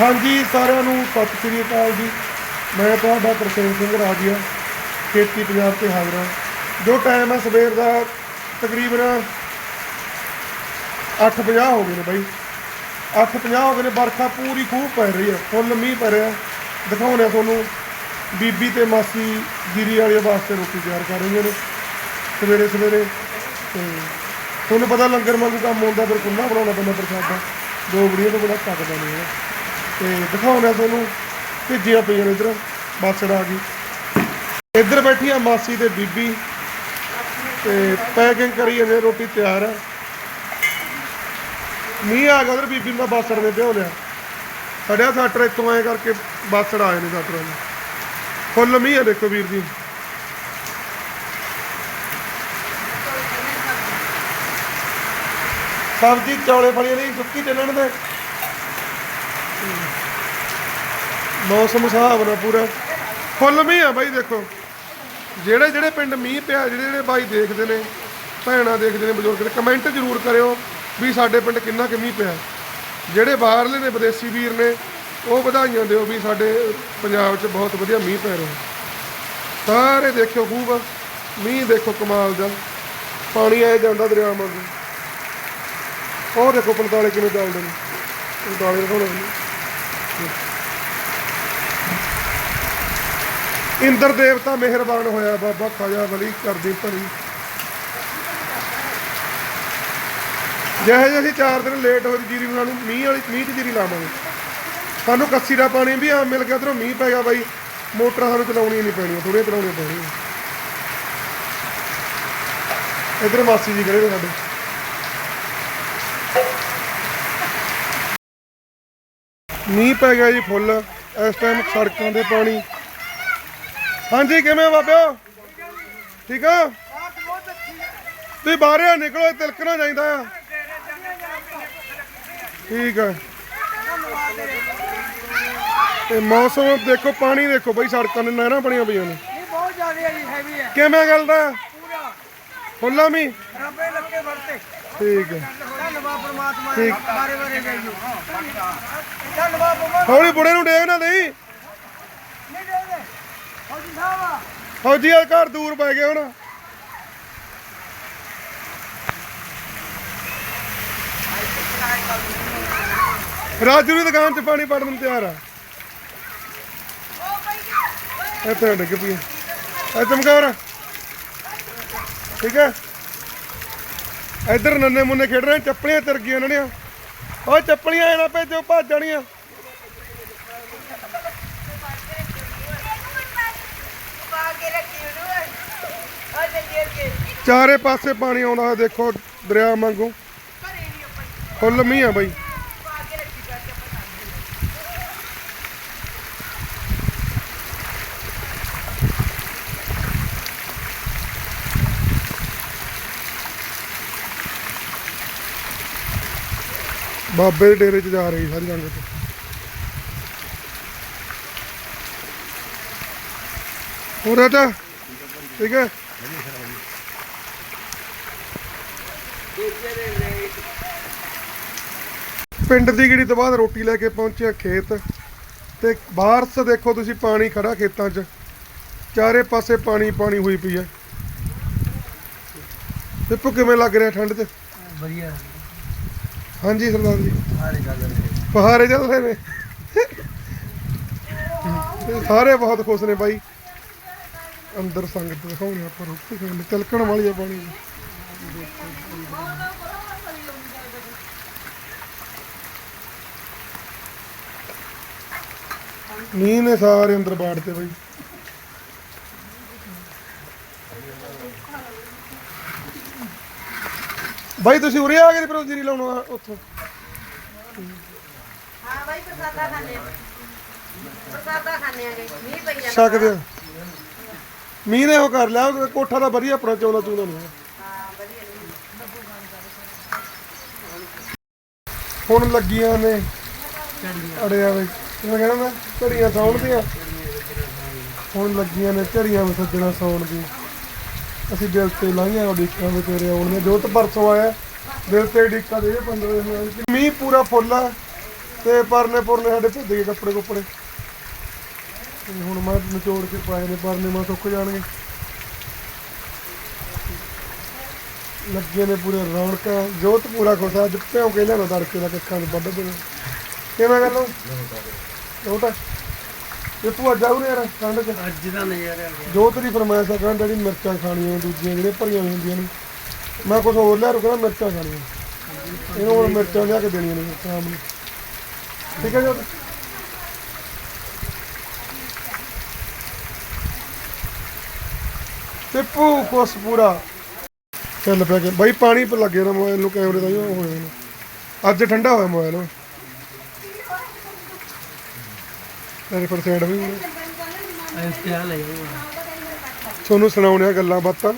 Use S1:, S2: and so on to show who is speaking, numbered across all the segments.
S1: ਹਾਂਜੀ, ਸਾਰਿਆਂ ਨੂੰ ਸਤਿ ਸ੍ਰੀ ਅਕਾਲ ਜੀ। ਮੈਂ ਤੁਹਾਡਾ ਪ੍ਰਸੇਨ ਸਿੰਘ ਰਾਜੀਆ, ਖੇਤੀ ਪੰਜਾਬ ਤੇ ਹਾਜ਼ਰ ਹਾਂ। ਜੋ ਟਾਈਮ ਹੈ ਸਵੇਰ ਦਾ ਤਕਰੀਬਨ 8:50 ਹੋ ਗਏ ਨੇ ਬਾਈ। 8:50 ਹੋ ਗਏ ਨੇ ਬਰਖਾ ਪੂਰੀ ਖੂਬ ਪੈ ਰਹੀ ਹੈ, ਫੁੱਲ ਮੀਂਹ ਪੈ ਰਿਹਾ। ਦਿਖਾਉਣੇ ਤੁਹਾਨੂੰ, ਬੀਬੀ ਤੇ ਮਾਸੀ ਗਿਰੀ ਵਾਲੇ ਵਾਸਤੇ ਰੋਟੀ ਤਿਆਰ ਕਰ ਰਹੀਆਂ ਨੇ, ਸਵੇਰੇ ਸਵੇਰੇ। ਤੇ ਤੁਹਾਨੂੰ ਪਤਾ ਲੰਗਰ ਵਾਂਗੂ ਕੰਮ ਹੁੰਦਾ, ਫਿਰ ਕੁੰਨਾ ਬਣਾਉਣਾ ਪੈਂਦਾ ਪ੍ਰਸ਼ਾਦਾ। ਦੋ ਬੜੀਆਂ ਤੋਂ ਬੜਾ ਪੱਕਦਾ ਨਹੀਂ ਹੈ। ਤੇ ਦਿਖਾਉਣਾ ਤੁਹਾਨੂੰ, ਭੇਜੀਆਂ ਪਈਆਂ ਨੇ ਇੱਧਰ ਬਾਸੜ ਆ ਗਈ। ਇੱਧਰ ਬੈਠੀ ਆ ਮਾਸੀ ਤੇ ਬੀਬੀ, ਤੇ ਪੈਕਿੰਗ ਕਰੀ ਜਾਂਦੇ, ਰੋਟੀ ਤਿਆਰ ਆ। ਮੀਂਹ ਆ ਗਿਆ ਉਧਰ, ਬੀਬੀ ਦਾ ਤਾਂ ਬਾਸੜ ਨੇ ਭਿਓ ਲਿਆ। ਸਾਡਿਆ ਸਾਟਰ ਇੱਥੋਂ ਐ ਕਰਕੇ ਬਾਸੜ ਆਏ ਨੇ ਸਾਟਰਾਂ ਨੂੰ ਫੁੱਲ ਮੀਂਹ ਆ, ਦੇਖੋ ਵੀਰ ਜੀ। ਸਬਜ਼ੀ ਚੌਲੇ ਫਲੀਆਂ ਦੀ ਸੁੱਕੀ ਚੱਲਣ ਦੇ ਮੌਸਮ ਹਿਸਾਬ ਨਾਲ ਪੂਰਾ। ਫੁੱਲ ਮੀਂਹ ਆ ਬਾਈ ਦੇਖੋ। ਜਿਹੜੇ ਜਿਹੜੇ ਪਿੰਡ ਮੀਂਹ ਪਿਆ, ਜਿਹੜੇ ਜਿਹੜੇ ਬਾਈ ਦੇਖਦੇ ਨੇ, ਭੈਣਾਂ ਦੇਖਦੇ ਨੇ, ਬਜ਼ੁਰਗ ਨੇ ਕਮੈਂਟ ਜ਼ਰੂਰ ਕਰਿਓ ਵੀ ਸਾਡੇ ਪਿੰਡ ਕਿੰਨਾ ਕੁ ਮੀਂਹ ਪਿਆ। ਜਿਹੜੇ ਬਾਹਰਲੇ ਨੇ, ਵਿਦੇਸ਼ੀ ਵੀਰ ਨੇ, ਉਹ ਵਧਾਈਆਂ ਦਿਓ ਵੀ ਸਾਡੇ ਪੰਜਾਬ 'ਚ ਬਹੁਤ ਵਧੀਆ ਮੀਂਹ ਪੈ ਰਿਹਾ। ਸਾਰੇ ਦੇਖਿਓ ਖੂਬ, ਮੀਂਹ ਦੇਖੋ ਕਮਾਲ ਦਾ। ਪਾਣੀ ਆਏ ਜਾਂਦਾ ਦਰਿਆ ਵਾਂਗੂ ਉਹ ਦੇਖੋ ਪੰਤਾਲੇ ਕਿਵੇਂ ਚੱਲਦੇ ਨੇ। ਪੰਤਾਲੇ ਦਿਖਾਉਣੇ ਇੰਦਰ ਦੇਵਤਾ ਮਿਹਰਬਾਨ ਹੋਇਆ ਬਾਬਾ ਖਾਜਾ ਵਲੀ ਕਰਦੀ ਭਰੀ। ਜਿਹੇ ਜਿਹੇ ਅਸੀਂ ਚਾਰ ਦਿਨ ਲੇਟ ਹੋਏ ਜੀਰੀ ਨੂੰ ਮੀਂਹ ਵਾਲੀ ਮੀਂਹ 'ਚ ਜੀਰੀ ਲਾਵਾਂਗੇ। ਸਾਨੂੰ ਕੱਸੀ ਦਾ ਪਾਣੀ ਵੀ ਆ ਮਿਲ ਗਿਆ ਇਧਰੋਂ ਮੀਂਹ ਪੈ ਗਿਆ ਬਾਈ। ਮੋਟਰਾਂ ਸਾਨੂੰ ਚਲਾਉਣੀਆਂ ਨਹੀਂ ਪੈਣੀਆਂ ਥੋੜ੍ਹੀਆਂ ਚਲਾਉਣੀਆਂ ਪੈਣੀਆਂ ਇਧਰ ਮਾਸੀ ਜੀ ਖੜੇ ਨੇ ਸਾਡੇ। ਮੀਂਹ ਪੈ ਗਿਆ ਜੀ ਫੁੱਲ ਇਸ ਟਾਈਮ ਸੜਕਾਂ ਦੇ ਪਾਣੀ। ਹਾਂਜੀ ਕਿਵੇਂ ਬਾਬਿਓ? ਠੀਕ ਆ ਤੁਸੀਂ ਬਾਹਰ ਨਿਕਲੋ ਇਹ ਤਿਲਕਣਾ ਚਾਹੀਦਾ ਆ। ਠੀਕ ਆ। ਤੇ ਮੌਸਮ ਦੇਖੋ ਪਾਣੀ ਦੇਖੋ ਬਈ ਸੜਕਾਂ ਦੇ ਨਹਿਰਾਂ ਬਣੀਆਂ ਪਈਆਂ ਨੇ।
S2: ਇਹ ਬਹੁਤ ਜ਼ਿਆਦਾ ਹੈ ਜੀ ਹੈਵੀ ਹੈ
S1: ਕਿਵੇਂ ਗੱਲ ਦਾ?
S2: ਪੂਰਾ।
S1: ਫੁੱਲਾ ਮੀ
S2: ਰੱਬੇ ਲੱਕੇ ਵਰਤੇ।
S1: ਠੀਕ ਹੈ।
S2: ਧੰਨਵਾਦ ਪ੍ਰਮਾਤਮਾ
S1: ਠੀਕ।
S2: ਬਾਰੇ ਬਾਰੇ ਜਾਈਓ ਧੰਨਵਾਦ ਪ੍ਰਮਾਤਮਾ।
S1: ਹੌਲੀ ਬੁੜੇ ਨੂੰ ਡੇਗ ਨਾ ਦੇਈ।
S2: ਨਹੀਂ ਦੇ ਦੇ ਫੌਜੀ ਸਾਹਿਬ ਆ।
S1: ਫੌਜੀ ਘਰ ਦੂਰ ਪੈ ਗਏ ਹੁਣ। ਰਾਜੂ ਦੀ ਦੁਕਾਨ 'ਚ ਪਾਣੀ ਪੜਨ ਨੂੰ ਤਿਆਰ ਆ। ਇੱਥੇ ਡਿੱਗ ਪਈ ਐ ਚਮਕੌਰ ਠੀਕ ਹੈ। ਇੱਧਰ ਨੰਨੇ ਮੁੰਨੇ ਖੇਡ ਰਹੇ ਚੱਪਲੀਆਂ ਤਿਰ ਗਈਆਂ ਇਹਨਾਂ ਦੀਆਂ। ਓਏ ਚੱਪਲੀਆਂ ਇਹਨਾਂ ਭੇਜੋ, ਭੱਜ ਜਾਣੀਆਂ। ਚਾਰੇ ਪਾਸੇ ਪਾਣੀ ਆਉਂਦਾ ਹੋਇਆ ਦੇਖੋ ਦਰਿਆ ਵਾਂਗੂ। ਫੁੱਲ ਮੀਂਹ ਆ ਬਈ। ਬਾਬੇ ਦੇ ਡੇਰੇ 'ਚ ਜਾ ਰਹੀ ਸਾਰੀ ਸੰਗਤ ਹੋਰ ਰਾਜਾ, ਠੀਕ ਹੈ? ਪਿੰਡ ਦੀ ਗੜੀ ਤੋਂ ਬਾਅਦ ਰੋਟੀ ਲੈ ਕੇ ਪਹੁੰਚਿਆ ਖੇਤ ਤੇ ਬਾਹਰ ਸ ਦੇਖੋ ਤੁਸੀਂ ਪਾਣੀ ਖੜਾ ਖੇਤਾਂ 'ਚ। ਚਾਰੇ ਪਾਸੇ ਪਾਣੀ ਪਾਣੀ ਹੋਈ ਪਈ ਹੈ। ਤੇ ਕਿਵੇਂ ਲੱਗ ਰਿਹਾ ਠੰਡ 'ਚ।
S2: ਵਧੀਆ।
S1: ਹਾਂਜੀ ਸਰਦਾਰ ਜੀ। ਪਹਾੜੇ ਚੱਲ ਰਹੇ ਨੇ। ਤੇ ਸਾਰੇ ਬਹੁਤ ਖੁਸ਼ ਨੇ ਬਾਈ। ਅੰਦਰ ਸੰਗਤ ਦਿਖਾਉਣੇ ਆਪਾਂ ਰੋਟੀ ਖਾਣ ਲਈ ਤਿਲਕਣ ਵਾਲੀ ਆ ਪਾਣੀ ਦੀ ਨੀਂਹ ਨੇ ਸਾਰੇ ਅੰਦਰ ਬਾੜਤੇ ਬਾਈ। ਬਾਈ ਤੁਸੀਂ ਉਰੇ ਆ ਗਏ ਫਿਰ ਜੀਰੀ ਲਾਉਣਾ ਉੱਥੋਂ।
S3: ਹਾਂ ਬਾਈ ਪ੍ਰਸਾਦਾ ਖਾਣੇ ਪ੍ਰਸਾਦਾ ਖਾਣੇ ਆਗੇ। ਮੀਂਹ ਪਈ ਜਾਂਦਾ।
S1: ਸਕਦੇ ਆ ਮੀਂਹ ਨੇ ਉਹ ਕਰ ਲਿਆ ਉਹ ਕੋਠਾ ਤਾਂ ਵਧੀਆ ਆਪਣਾ ਚੌਲਾ ਚੂਲਾ
S3: ਵਧੀਆ
S1: ਹੁਣ ਲੱਗੀਆਂ ਨੇ ਅੜਿਆ ਵੇ ਕਿਵੇਂ ਕਹਿਣਾ ਮੈਂ? ਝੜੀਆਂ ਸੌਣ ਦੀਆਂ। ਹੁਣ ਲੱਗੀਆਂ ਨੇ ਝੜੀਆਂ ਵਿੱਚ ਸੱਜਣਾ ਸੌਣ ਦੀ ਅਸੀਂ ਦਿਲ ਤੇ ਲਾਈਆਂ ਉਡੀਕਾਂ ਵਿੱਚ ਤੇਰੇ ਆਉਣ ਜੋਤ ਪਰਸੋਂ ਆਇਆ ਦਿਲ ਤੇ ਉਡੀਕਾਂ ਦੇ 15 ਦਿਨ ਮੀਂਹ ਪੂਰਾ ਫੁੱਲ ਆ ਤੇ ਪਰਨੇ ਪੁਰਨੇ ਸਾਡੇ ਭੁੱਜ ਗਏ ਕੱਪੜੇ ਕੁੱਪੜੇ। ਤੇ ਹੁਣ ਮੈਂ ਨਿਚੋੜ ਕੇ ਪਾਏ ਨੇ ਪਰਨੇ ਮੈਂ ਸੁੱਕ ਜਾਣਗੇ। ਲੱਗੇ ਨੇ ਪੂਰੇ ਰੌਣਕਾਂ ਜੋਤ ਪੂਰਾ ਖੁਸ਼ ਆ, ਅੱਜ ਭਿਉਂ ਕੇ ਲਿਆਣਾ ਤੜਕੇ ਦਾ ਕੱਖਾਂ ਨੂੰ ਵੱਢ ਦੇ ਕਿਵੇਂ ਕਰ ਲਓ ਜੋਤ ਇਹ ਭੂਆ ਜਾਊ ਨੇ ਯਾਰ ਠੰਡ ਚ।
S2: ਅੱਜ ਦਾ ਨਜ਼ਾਰਾ ਆ ਗਿਆ।
S1: ਜੋਤ ਦੀ ਫਰਮਾਇਸ਼ ਆ ਕਹਿੰਦਾ ਜਿਹੜੀ ਮਿਰਚਾਂ ਖਾਣੀਆਂ ਦੂਜੀਆਂ ਜਿਹੜੇ ਭਰੀਆਂ ਹੋਈਆਂ ਹੁੰਦੀਆਂ ਨੇ। ਮੈਂ ਕੁਝ ਹੋਰ ਲਿਆ ਰੁਕਣਾ ਮਿਰਚਾਂ ਖਾਣੀਆਂ। ਇਹਨੂੰ ਹੁਣ ਮਿਰਚਾਂ ਲਿਆ ਕੇ ਦੇਣੀਆਂ ਨੇ ਸ਼ਾਮ ਨੂੰ। ਠੀਕ ਹੈ ਜੋਤ ਟਿੱਪੂ ਕੋਸ ਪੂਰਾ ਚੱਲ ਪਿਆ ਕੇ। ਬਾਈ ਪਾਣੀ ਪ ਲੱਗੇ ਨਾ ਮੋਬਾਈਲ ਨੂੰ ਕੈਮਰੇ ਦਾ ਹੀ ਉਹ ਹੋਇਆ ਨਾ। ਅੱਜ ਠੰਡਾ ਹੋਇਆ ਮੋਬਾਈਲ ਤੇਰੇ ਪਰ ਸਾਈਡ ਵੀ ਹੋਣਾ।
S2: ਇਸ ਤੇ ਆ ਲੈ ਜਾਊਗਾ
S1: ਤੁਹਾਨੂੰ ਸੁਣਾਉਣੀਆਂ ਗੱਲਾਂ ਬਾਤਾਂ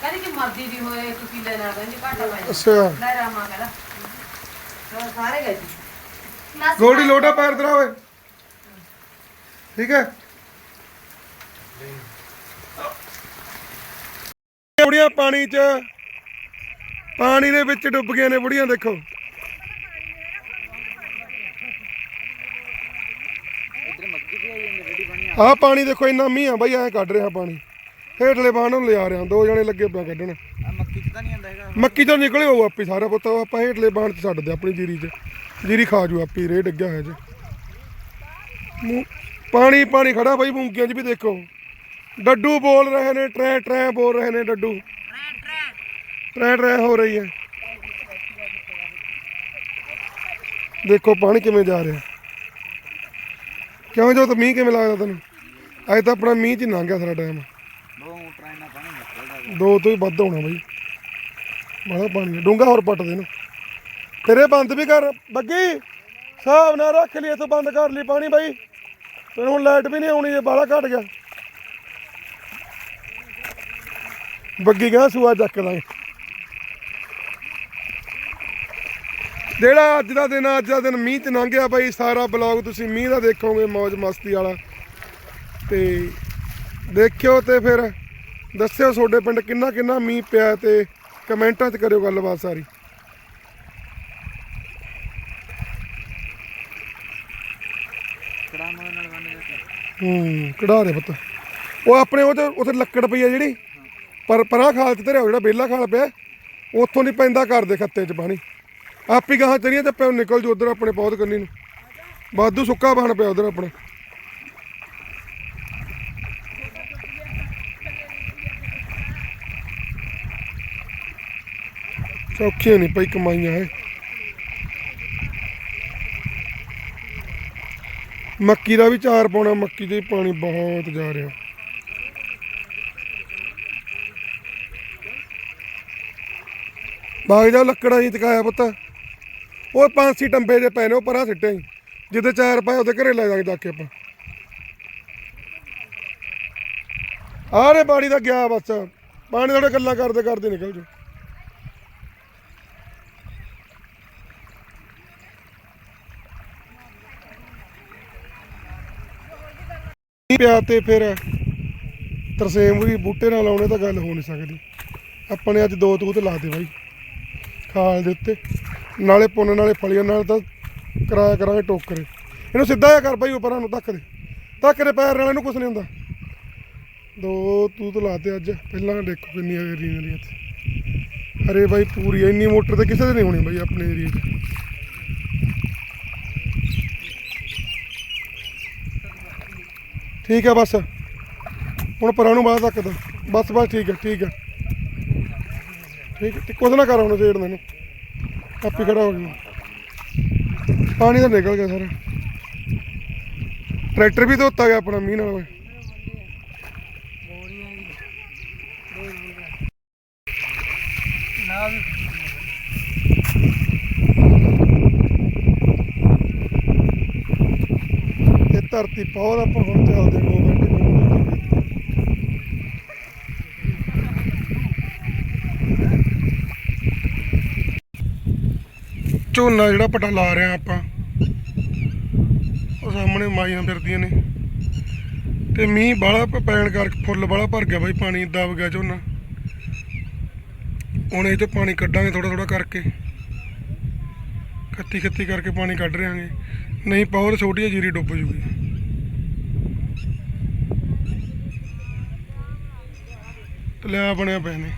S3: ਕਹਿੰਦੀ ਕਿ ਮਰਦੀ ਵੀ ਹੋਏ ਤੁਸੀਂ ਲੈ ਨਾ ਕਹਿੰਦੀ ਘਾਟਾ ਪੈ ਜਾ
S1: ਅੱਛਾ
S3: ਲੈ ਰਾਮਾ ਕਹਿੰਦਾ ਚਲੋ ਸਾਰੇ ਗਏ ਜੀ
S1: ਗੋਲਡੀ ਲੋਟਾ ਪੈਰ ਦਰਾ ਓਏ ਠੀਕ ਹੈ ਬੁੜੀਆਂ ਪਾਣੀ 'ਚ ਪਾਣੀ ਦੇ ਵਿੱਚ ਡੁੱਬ ਗਈਆਂ ਨੇ ਬੁੜੀਆਂ ਦੇਖੋ। ਆਹ ਪਾਣੀ ਦੇਖੋ ਇੰਨਾ ਮੀਂਹ ਆ ਬਾਈ ਐ ਕੱਢ ਰਿਹਾ ਪਾਣੀ। ਹੇਠਲੇ ਬਾਣ ਨੂੰ ਲਿਆ ਰਿਹਾ ਦੋ ਜਣੇ ਲੱਗੇ ਪਿਆ ਕੱਢਣ।
S2: ਆ ਮੱਕੀ ਚ ਤਾਂ ਨਹੀਂ ਆਂਦਾ ਹੈਗਾ
S1: ਮੱਕੀ ਤੋਂ ਨਿਕਲੇ ਹੋਊ ਆਪੇ ਸਾਰਾ ਪੁੱਤ ਉਹ ਆਪਾਂ ਹੇਠਲੇ ਬਾਣ ਚ ਛੱਡ ਦੇ ਆਪਣੀ ਜੀਰੀ 'ਚ। ਜੀਰੀ ਖਾ ਜੂ ਆਪੀ ਰੇ ਡੱਗਿਆ ਹੋਇਆ ਜੇ। ਪਾਣੀ ਪਾਣੀ ਖੜਾ ਬਾਈ ਮੂੰਗੀਆਂ 'ਚ ਵੀ ਦੇਖੋ। ਡੱਡੂ ਬੋਲ ਰਹੇ ਨੇ ਟਰੈ ਟਰੈ ਬੋਲ ਰਹੇ ਨੇ ਡੱਡੂ। ਟਰੈ ਟਰੈ। ਹੋ ਰਹੀ ਹੈ। ਦੇਖੋ ਪਾਣੀ ਕਿਵੇਂ ਜਾ ਰਿਹਾ। ਕਿਉਂ ਜੋ ਤਾਂ ਮੀਂਹ ਕਿਵੇਂ ਲੱਗਦਾ ਤੈਨੂੰ? ਅੱਜ ਤਾਂ ਆਪਣਾ ਮੀਂਹ 'ਚ ਹੀ ਲੰਘ ਗਿਆ ਸਾਰਾ ਟਾਈਮ
S2: ਦੋ ਟ੍ਰੇਨ ਨਾਲ ਪਾਣੀ ਨਿਕਲਦਾ
S1: ਦੋ ਤੋਂ ਹੀ ਵੱਧ ਹੋਣਾ ਬਾਈ। ਬੜਾ ਪਾਣੀ ਡੂੰਗਾ ਹੋਰ ਪੱਟ ਦੇ ਨੂੰ ਤੇਰੇ ਬੰਦ ਵੀ ਕਰ ਬੱਗੀ। ਹਿਸਾਬ ਨਾਲ ਰੱਖ ਲਈ ਇੱਥੋਂ ਬੰਦ ਕਰ ਲਈ ਪਾਣੀ ਬਾਈ। ਤੈਨੂੰ ਹੁਣ ਲਾਈਟ ਵੀ ਨਹੀਂ ਆਉਣੀ ਜੇ ਬਾਲਾ ਘਟ ਗਿਆ। ਬੱਗੀ ਗਾ ਸੂਆ ਚੱਕ ਲਾਂਗੇ। ਜਿਹੜਾ ਅੱਜ ਦਾ ਦਿਨ ਆ, ਅੱਜ ਦਾ ਦਿਨ ਮੀਂਹ ਚ ਲੰਘਿਆ ਬਾਈ। ਸਾਰਾ ਬਲੌਗ ਤੁਸੀਂ ਮੀਂਹ ਦਾ ਦੇਖੋਗੇ ਮौज ਮਸਤੀ ਵਾਲਾ। ਤੇ ਦੇਖਿਓ ਤੇ ਫਿਰ ਦੱਸਿਓ ਤੁਹਾਡੇ ਪਿੰਡ ਕਿੰਨਾ ਕਿੰਨਾ ਮੀਂਹ ਪਿਆ ਤੇ ਕਮੈਂਟਾਂ 'ਚ ਕਰਿਓ ਗੱਲਬਾਤ ਸਾਰੀ।
S2: ਕੜਾ
S1: ਹੂੰ, ਕਢਾ ਦੇ ਪੁੱਤ। ਉਹ ਆਪਣੇ ਉਹ ਤੇ ਉੱਥੇ ਲੱਕੜ ਪਈ ਆ ਜਿਹੜੀ। ਪਰ ਪਰਾਂ ਖਾਲ ਤੇ ਧਰਿਆ ਜਿਹੜਾ ਬੇਲਾ ਖਾਲ ਪਿਆ। ਉੱਥੋਂ ਨਹੀਂ ਪੈਂਦਾ ਘਰ ਦੇ ਖੱਤੇ 'ਚ ਪਾਣੀ। ਆਪੀ ਗਾਹਾਂ ਚਰੀਆਂ ਤੇ ਪਿਓ ਨਿਕਲ ਜੂ ਉਧਰ ਆਪਣੇ ਪੌਦ ਕੰਨੀ ਨੂੰ। ਵਾਧੂ ਸੁੱਕਾ ਬਣ ਪਿਆ ਉਧਰ ਆਪਣਾ। ਸੌਖੀਆਂ ਨਹੀਂ ਭਾਈ ਕਮਾਈਆਂ ਹੈ ਮੱਕੀ ਦਾ ਵੀ ਚਾਰ ਪਾਉਣਾ, ਮੱਕੀ ਦੇ ਪਾਣੀ ਬਹੁਤ ਜਾ ਰਿਹਾ। ਬਾਗ ਜਾ ਲੱਕੜਾਂ ਹੀ ਟਕਾਇਆ ਪੁੱਤ। ਉਹ ਪੰਜ ਸੀ ਟੰਬੇ ਦੇ ਪਏ ਨੇ, ਉਹ ਪਰਾਂ ਸਿੱਟੇ ਹੀ ਜਿੱਦੇ ਚਾਰ ਪਾਏ, ਉਹਦੇ ਘਰੇ ਲੈ ਜਾ ਕੇ ਜਾ ਕੇ ਆਪਾਂ। ਆਰੇ ਪਾਣੀ ਦਾ ਗਿਆ ਬਸ। ਪਾਣੀ ਥੋੜੇ ਗੱਲਾਂ ਕਰਦੇ ਕਰਦੇ ਨਿਕਲ ਜੂ ਪਿਆ ਤੇ ਫਿਰ ਤਰਸੇਮ ਵੀ ਬੂਟੇ ਨਾਲ ਲਾਉਣੇ ਤਾਂ ਗੱਲ ਹੋ ਨਹੀਂ ਸਕਦੀ। ਆਪਾਂ ਨੇ ਅੱਜ ਦੋ ਤੂਤ ਲਾਤੇ ਬਾਈ, ਖਾਲ ਦੇ ਉੱਤੇ। ਨਾਲੇ ਪੁੰਨ, ਨਾਲੇ ਫਲੀਆਂ, ਨਾਲ ਤਾਂ ਕਰਾਇਆ ਕਰਾਂਗੇ ਟੋਕਰੇ। ਇਹਨੂੰ ਸਿੱਧਾ ਜਿਹਾ ਕਰ ਬਾਈ ਉੱਪਰਾਂ ਨੂੰ, ਧੱਕ ਦੇ। ਧੱਕ ਦੇ ਪੈਰ ਨਾਲ ਇਹਨੂੰ ਕੁਝ ਨਹੀਂ ਹੁੰਦਾ। ਦੋ ਤੂਤ ਲਾਤੇ ਅੱਜ, ਪਹਿਲਾਂ ਦੇਖੋ ਕਿੰਨੀ ਹਰੀ ਇੱਥੇ। ਅਰੇ ਬਾਈ ਪੂਰੀ ਇੰਨੀ ਮੋਟਰ ਤੇ ਕਿਸੇ ਦੇ ਨਹੀਂ ਹੋਣੀ ਬਾਈ ਆਪਣੇ ਏਰੀਏ 'ਚ। ਠੀਕ ਹੈ ਬਸ। ਹੁਣ ਪਰਾਂ ਨੂੰ ਬਾਹਰ ਤੱਕ ਦਾ ਬਸ ਬਸ ਠੀਕ ਹੈ ਠੀਕ ਹੈ ਠੀਕ ਹੈ ਤੇ ਕੁਝ ਨਾ ਕਰ ਹੁਣ ਛੇੜ ਮੈਨੂੰ। ਆਪੀ ਖੜਾ ਹੋ ਗਿਆ। ਪਾਣੀ ਤਾਂ ਨਿਕਲ ਗਿਆ ਸਾਰਾ। ਟਰੈਕਟਰ ਵੀ ਧੋਤਾ ਗਿਆ ਆਪਣਾ ਮੀਂਹ ਨਾਲ। ਓਏ
S2: ਨਾਲ
S1: ਇਹ ਧਰਤੀ ਬਹੁਤ ਆਪਾਂ ਹੁਣ ਚੱਲਦੇ ਗੋਬਿੰਦ ਝੋਨਾ ਜਿਹੜਾ ਪਟਾ ਲਾ ਰਹੇ ਆ ਆਪਾਂ, ਉਹ ਸਾਹਮਣੇ ਮਾਈਆਂ ਫਿਰਦੀਆਂ ਨੇ। ਤੇ ਮੀਂਹ ਬਾਲਾ ਪੈਣ ਕਰਕੇ ਫੁੱਲ ਬਾਲਾ ਭਰ ਗਿਆ ਬਾਈ, ਪਾਣੀ ਦਬ ਗਿਆ ਝੋਨਾ। ਹੁਣ ਇਹ ਚੋਂ ਪਾਣੀ ਕੱਢਾਂਗੇ ਥੋੜਾ ਥੋੜਾ ਕਰਕੇ। ਖੱਤੀ ਖੱਤੀ ਕਰਕੇ ਪਾਣੀ ਕੱਢ ਰਿਆਂਗੇ ਨਹੀਂ ਪਾਓ ਛੋਟੀ ਜਿਹੀ ਜੀਰੀ ਡੁੱਬ ਜੂਗੀ। ਤੇ ਬਣਿਆ ਪਏ ਨੇ।